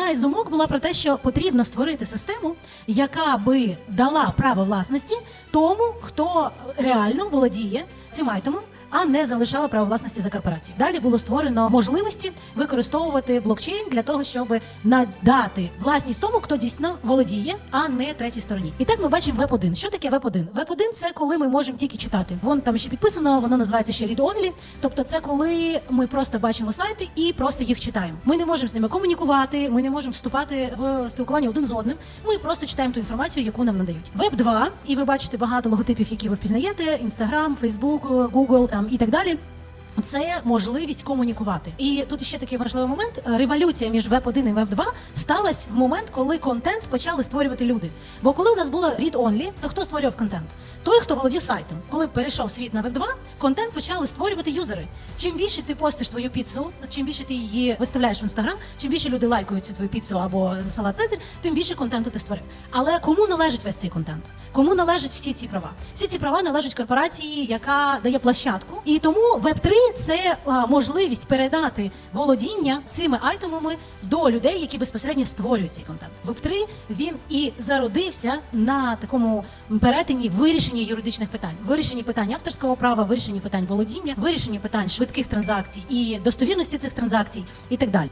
Одна із думок була про те, що потрібно створити систему, яка би дала право власності тому, хто реально володіє цим айтемом. А не залишала право власності за корпорацію. Далі було створено можливості використовувати блокчейн для того, щоб надати власність тому, хто дійсно володіє, а не третій стороні. І так ми бачимо веб 1 Що таке веб 1 Веб 1 це коли ми можемо тільки читати. Вон там ще підписано, воно називається ще read only. Тобто, це коли ми просто бачимо сайти і просто їх читаємо. Ми не можемо з ними комунікувати, ми не можемо вступати в спілкування один з одним. Ми просто читаємо ту інформацію, яку нам надають. Веб 2 і ви бачите багато логотипів, які ви впізнаєте: Instagram, Facebook, Google там і так далі. Це можливість комунікувати. І тут ще такий важливий момент. Революція між Web 1 і Web 2 сталася в момент, коли контент почали створювати люди. Бо коли у нас було read only, то хто створював контент? Той, хто володів сайтом. Коли перейшов світ на Web 2, контент почали створювати юзери. Чим більше ти постиш свою піцу, чим більше ти її виставляєш в інстаграм, чим більше люди лайкають цю твою піцу або салат Цезарь, тим більше контенту ти створив. Але кому належить весь цей контент? Кому належать всі ці права? Всі ці права належать корпорації, яка дає площадку. І тому Web3 – це можливість передати володіння цими айтемами до людей, які безпосередньо створюють цей контент. Web3 він і зародився на такому перетині вирішення юридичних питань, вирішенні питань авторського права, вирішенні питань володіння, вирішенні питань швидких транзакцій і достовірності цих транзакцій, і так далі.